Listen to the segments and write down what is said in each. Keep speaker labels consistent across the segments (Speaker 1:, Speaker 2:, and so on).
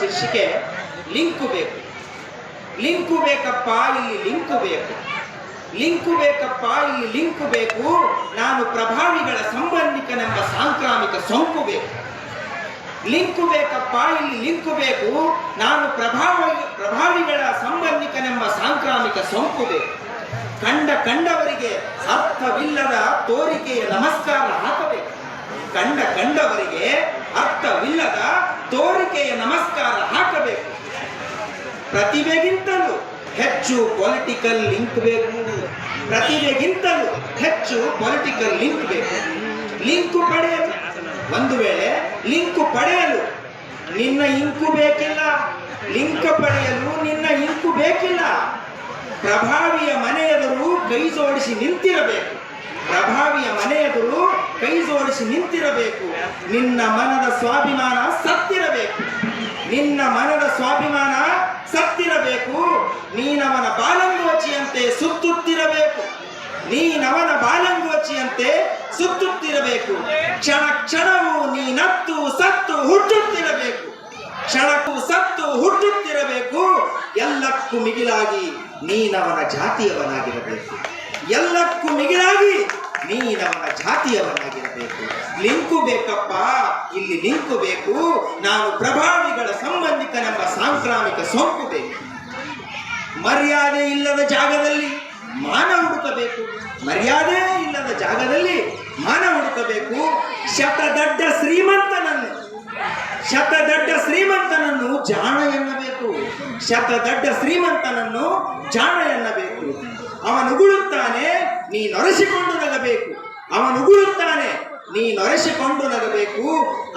Speaker 1: ಶೀರ್ಷಿಕೆ ಲಿಂಕು ಬೇಕು. ಲಿಂಕು ಬೇಕಪ್ಪ, ಇಲ್ಲಿ ಲಿಂಕು ಬೇಕು. ಲಿಂಕು ಬೇಕಪ್ಪ, ಇಲ್ಲಿ ಲಿಂಕು ಬೇಕು. ನಾನು ಪ್ರಭಾವಿಗಳ ಸಂಬಂಧಿಕನೆಂಬ ಸಾಂಕ್ರಾಮಿಕ ಸೋಂಕು ಬೇಕು. ಲಿಂಕು ಬೇಕಪ್ಪ, ಇಲ್ಲಿ ಲಿಂಕು ಬೇಕು. ನಾನು ಪ್ರಭಾವ, ಪ್ರಭಾವಿಗಳ ಸಂಬಂಧಿಕನೆಂಬ ಸಾಂಕ್ರಾಮಿಕ ಸೋಂಕು ಬೇಕು. ಕಂಡ ಕಂಡವರಿಗೆ ಅರ್ಥವಿಲ್ಲದ ತೋರಿಕೆಯ ನಮಸ್ಕಾರ ಹಾಕಬೇಕು. ಕಂಡ ಕಂಡವರಿಗೆ ಅರ್ಥವಿಲ್ಲದ ತೋರಿಕೆಯ ನಮಸ್ಕಾರ ಹಾಕಬೇಕು. ಪ್ರತಿಭೆಗಿಂತಲೂ ಹೆಚ್ಚು ಪೊಲಿಟಿಕಲ್ ಲಿಂಕ್ ಬೇಕು. ಪ್ರತಿಭೆಗಿಂತಲೂ ಹೆಚ್ಚು ಪೊಲಿಟಿಕಲ್ ಲಿಂಕ್ ಬೇಕು. ಲಿಂಕ್ ಪಡೆಯಲು, ಒಂದು ವೇಳೆ ಲಿಂಕ್ ಪಡೆಯಲು ನಿನ್ನ ಇಂಕು ಬೇಕಿಲ್ಲ ಲಿಂಕ್ ಪಡೆಯಲು ನಿನ್ನ ಇಂಕು ಬೇಕಿಲ್ಲ, ಪ್ರಭಾವಿಯ ಮನೆಯವರು ಕೈ ಜೋಡಿಸಿ ನಿಂತಿರಬೇಕು. ಪ್ರಭಾವಿಯ ಮನೆಯೆದುರು ಕೈ ಜೋಡಿಸಿ ನಿಂತಿರಬೇಕು. ನಿನ್ನ ಮನದ ಸ್ವಾಭಿಮಾನ ಸತ್ತಿರಬೇಕು. ನಿನ್ನ ಮನದ ಸ್ವಾಭಿಮಾನ ಸತ್ತಿರಬೇಕು. ನೀನವನ ಬಾಲಂಗೋಚಿಯಂತೆ ಸುತ್ತುತ್ತಿರಬೇಕು. ನೀನವನ ಬಾಲಂಗೋಚಿಯಂತೆ ಸುತ್ತುತ್ತಿರಬೇಕು. ಕ್ಷಣ ಕ್ಷಣವು ನೀನತ್ತು ಸತ್ತು ಹುಟ್ಟುತ್ತಿರಬೇಕು. ಕ್ಷಣಕ್ಕೂ ಸತ್ತು ಹುಟ್ಟುತ್ತಿರಬೇಕು. ಎಲ್ಲಕ್ಕೂ ಮಿಗಿಲಾಗಿ ನೀನವನ ಜಾತಿಯವನಾಗಿರಬೇಕು. ಎಲ್ಲಕ್ಕೂ ಮಿಗಿಲಾಗಿ ನೀನವನ ಜಾತಿಯವನಾಗಿರಬೇಕು. ಲಿಂಕು ಬೇಕಪ್ಪ, ಇಲ್ಲಿ ಲಿಂಕು ಬೇಕು. ನಾನು ಪ್ರಭಾವಿಗಳ ಸಂಬಂಧಿಕನೆಂಬ ಸಾಂಕ್ರಾಮಿಕ ಸೋಂಕು ಬೇಕು. ಮರ್ಯಾದೆ ಇಲ್ಲದ ಜಾಗದಲ್ಲಿ ಮಾನ ಹುಡುಕಬೇಕು. ಮರ್ಯಾದೆ ಇಲ್ಲದ ಜಾಗದಲ್ಲಿ ಮಾನ ಹುಡುಕಬೇಕು. ಶತದಡ್ಡ ಶ್ರೀಮಂತನನ್ನು ಶತದಡ್ಡ ಶ್ರೀಮಂತನನ್ನು ಜಾಣ ಎನ್ನಬೇಕು. ಶತದಡ್ಡ ಶ್ರೀಮಂತನನ್ನು ಜಾಣ ಎನ್ನಬೇಕು. ಅವನುಗುಳುತ್ತಾನೆ ನೀ ನೊರೆಸಿಕೊಂಡು ನಗಬೇಕು. ಅವನುಗುಳುತ್ತಾನೆ ನೀ ನೊರೆಸಿಕೊಂಡು ನಗಬೇಕು.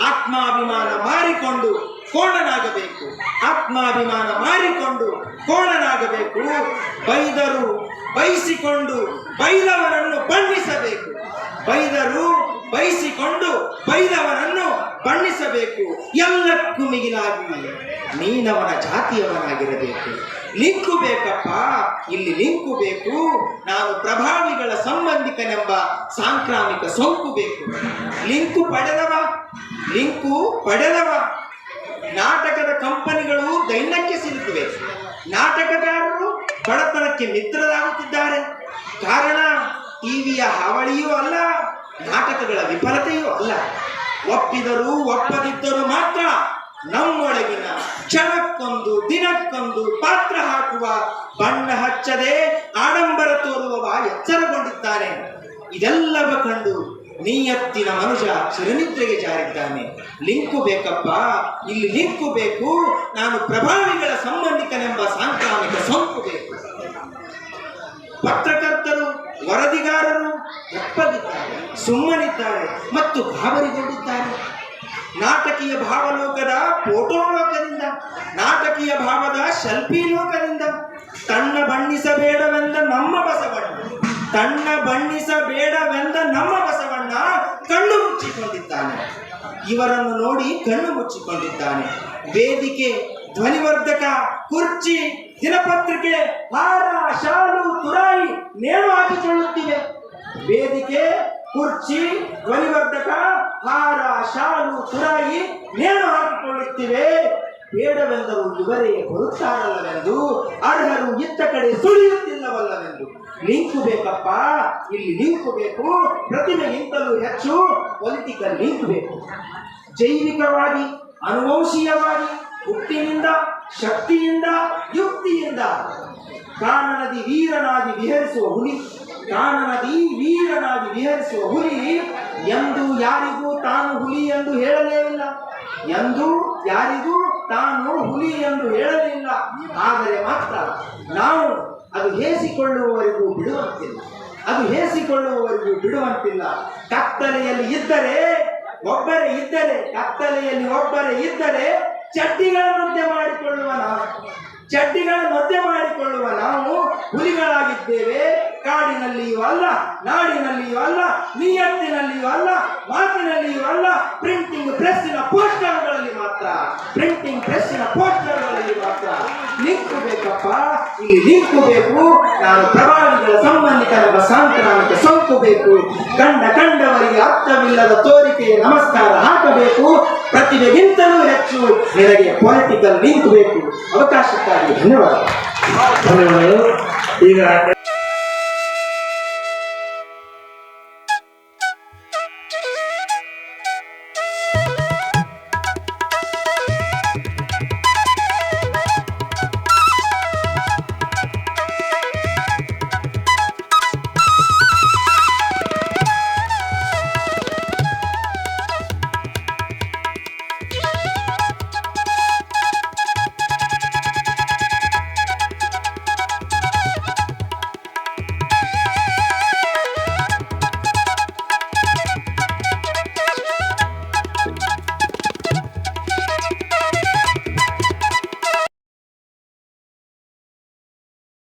Speaker 1: ಆತ್ಮಾಭಿಮಾನ ಮಾರಿಕೊಂಡು ಕೋಣನಾಗಬೇಕು. ಆತ್ಮಾಭಿಮಾನ ಮಾರಿಕೊಂಡು ಕೋಣನಾಗಬೇಕು. ಬೈದರು ಬಯಸಿಕೊಂಡು ಬೈದವನನ್ನು ಬಣ್ಣಿಸಬೇಕು. ಬೈದರು ಬಯಸಿಕೊಂಡು ಬೈದವನನ್ನು ಬಣ್ಣಿಸಬೇಕು. ಎಲ್ಲಕ್ಕೂ ಮಿಗಿಲಾಗಿ ನೀನವನ ಜಾತಿಯವನಾಗಿರಬೇಕು. ಲಿಂಕು ಬೇಕಪ್ಪ ಇಲ್ಲಿ ಲಿಂಕು ಬೇಕು ನಾನು ಪ್ರಭಾವಿಗಳ ಸಂಬಂಧಿಕನೆಂಬ ಸಾಂಕ್ರಾಮಿಕ ಸೋಂಕು ಬೇಕು. ಲಿಂಕು ಪಡೆದವ? ಲಿಂಕು ಪಡೆದವ? ನಾಟಕದ ಕಂಪನಿಗಳು ದೈನ್ಯಕ್ಕೆ ಸಿಲುಕಿವೆ. ನಾಟಕಗಾರರು ಬಡತನಕ್ಕೆ ಮಿತ್ರರಾಗುತ್ತಿದ್ದಾರೆ ಕಾರಣ ಟಿವಿಯ ಹಾವಳಿಯೂ ಅಲ್ಲ, ನಾಟಕಗಳ ವಿಫಲತೆಯೂ ಅಲ್ಲ. ಒಪ್ಪಿದರೂ ಒಪ್ಪದಿದ್ದರೂ ಮಾತ್ರ ನಮ್ಮೊಳಗಿನ ಕ್ಷಣಕ್ಕೊಂದು ದಿನಕ್ಕೊಂದು ಪಾತ್ರ ಹಾಕುವ ಬಣ್ಣ ಹಚ್ಚದೆ ಆಡಂಬರ ತೋರುವವ ಎಚ್ಚರಗೊಂಡಿದ್ದಾನೆ. ಇದೆಲ್ಲವ ಕಂಡು ನಿಯತ್ತಿನ ಮನುಷ್ಯ ಚಿರನಿದ್ರೆಗೆ ಜಾರಿದ್ದಾನೆ. ಲಿಂಕು ಬೇಕಪ್ಪ, ಇಲ್ಲಿ ಲಿಂಕು ಬೇಕು, ನಾನು ಪ್ರಭಾವಿಗಳ ಸಂಬಂಧಿಕನೆಂಬ ಸಾಂಕ್ರಾಮಿಕ ಸೋಂಕು ಬೇಕು. ಪತ್ರಕರ್ತರು, ವರದಿಗಾರರು ಒಪ್ಪಗಿದ್ದಾರೆ ಸುಮ್ಮನಿದ್ದಾರೆ ಮತ್ತು ಗಾಬರಿಗೊಂಡಿದ್ದಾರೆ. ನಾಟಕೀಯ ಭಾವಲೋಕದ ಫೋಟೋ ಲೋಕದಿಂದ ನಾಟಕೀಯ ಭಾವದ ಶಲ್ಪಿ ಲೋಕದಿಂದ ತನ್ನ ಬಣ್ಣಿಸಬೇಡವೆಂದ ನಮ್ಮ ಬಸವಣ್ಣ, ತನ್ನ ಬಣ್ಣಿಸಬೇಡವೆಂದ ನಮ್ಮ ಬಸವಣ್ಣ ಕಣ್ಣು ಮುಚ್ಚಿಕೊಂಡಿದ್ದಾನೆ. ಇವರನ್ನು ನೋಡಿ ಕಣ್ಣು ಮುಚ್ಚಿಕೊಂಡಿದ್ದಾನೆ. ವೇದಿಕೆ, ಧ್ವನಿವರ್ಧಕ, ಕುರ್ಚಿ, ದಿನಪತ್ರಿಕೆ ಹಾರ ಶಾಲು, ತುರಾಯಿ ನೇಣು ಹಾಕಿಕೊಳ್ಳುತ್ತಿವೆ ವೇದಿಕೆ ಕುರ್ಚಿ, ಧ್ವನಿವರ್ಧಕ, ಹಾರ, ಶಾಲು, ತುರಾಯಿ, ನೇಣು ಹಾಕಿಕೊಳ್ಳುತ್ತಿವೆ. ಬೇಡವೆಂದರೂ ಇವರೇ ಬರುತ್ತಾರಲ್ಲವೆಂದು, ಅರ್ಹರು ಇತ್ತ ಕಡೆ ಸುಳಿಯುತ್ತಿಲ್ಲವಲ್ಲವೆಂದು. ಲಿಂಕು ಬೇಕಪ್ಪ ಇಲ್ಲಿ ಲಿಂಕು ಬೇಕು ಪ್ರತಿಮೆಗಿಂತಲೂ ಹೆಚ್ಚು ಪೊಲಿಟಿಕಲ್ ಲಿಂಕ್ ಬೇಕು ಜೈವಿಕವಾಗಿ, ಅನುವಂಶೀಯವಾಗಿ, ಹುಟ್ಟಿನಿಂದ, ಶಕ್ತಿಯಿಂದ, ಯುಕ್ತಿಯಿಂದ. ಕಾರಣದಿ ವೀರನಾಗಿ ವಿಹರಿಸುವ ಹುಲಿ ಕಾನನದಿ ವೀರನಾಗಿ ವಿಹರಿಸುವ ಹುಲಿ ಎಂದು ಯಾರಿಗೂ ತಾನು ಹುಲಿ ಎಂದು ಹೇಳಲೇ ಇಲ್ಲ. ಎಂದು ಯಾರಿಗೂ ತಾನು ಹುಲಿ ಎಂದು ಹೇಳಲಿಲ್ಲ ಆದರೆ ಮಾತ್ರ ನಾವು ಅದು ಹೇಸಿಕೊಳ್ಳುವವರೆಗೂ ಬಿಡುವಂತಿಲ್ಲ. ಅದು ಹೇಸಿಕೊಳ್ಳುವವರೆಗೂ ಬಿಡುವಂತಿಲ್ಲ. ಕತ್ತಲೆಯಲ್ಲಿ ಇದ್ದರೆ ಒಬ್ಬರೇ ಇದ್ದರೆ, ಕತ್ತಲೆಯಲ್ಲಿ ಒಬ್ಬರೇ ಇದ್ದರೆ ಚಡ್ಡಿಗಳನ್ನೊದ್ದೆ ಮಾಡಿಕೊಳ್ಳುವ ನಾವು. ಚಡ್ಡಿಗಳನ್ನೊದ್ದೆ ಮಾಡಿಕೊಳ್ಳುವ ನಾವು ಹುಲಿಗಳಾಗಿದ್ದೇವೆ. ಕಾಡಿನಲ್ಲಿಯೂ ಅಲ್ಲ, ನಾಡಿನಲ್ಲಿಯೂ ಅಲ್ಲ, ನಿಯತ್ತಿನಲ್ಲಿಯೂ ಅಲ್ಲ, ಮಾತಿನಲ್ಲಿಯೂ ಅಲ್ಲ ಪ್ರಿಂಟಿಂಗ್ ಪ್ರೆಸ್ಸಿನ ಪೋಸ್ಟರ್ಗಳಲ್ಲಿ ಮಾತ್ರ. ಪ್ರಿಂಟಿಂಗ್ ಪ್ರೆಸ್ಸಿನ ಪೋಸ್ಟರ್ಗಳಲ್ಲಿ ಮಾತ್ರ. ಲಿಂಕ್ ಬೇಕಪ್ಪ ಇಲ್ಲಿ ಲಿಂಕ್ ಬೇಕು ನಾನು ಪ್ರಭಾವಿಗಳ ಸಂಬಂಧಿಕರ ಸಾಂಕ್ರಾಮಿಕ ಸೋಂಕು ಬೇಕು ಕಂಡ ಕಂಡವರಿಗೆ ಅರ್ಥವಿಲ್ಲದ ತೋರಿಕೆಯ ನಮಸ್ಕಾರ ಹಾಕಬೇಕು. ಪ್ರತಿಭೆಗಿಂತಲೂ ಹೆಚ್ಚು ನಿನಗೆ ಪೊಲಿಟಿಕಲ್ ಲಿಂಕ್ ಬೇಕು ಅವಕಾಶಕ್ಕಾಗಿ ಧನ್ಯವಾದ.
Speaker 2: ಧನ್ಯವಾದಗಳು. ಈಗ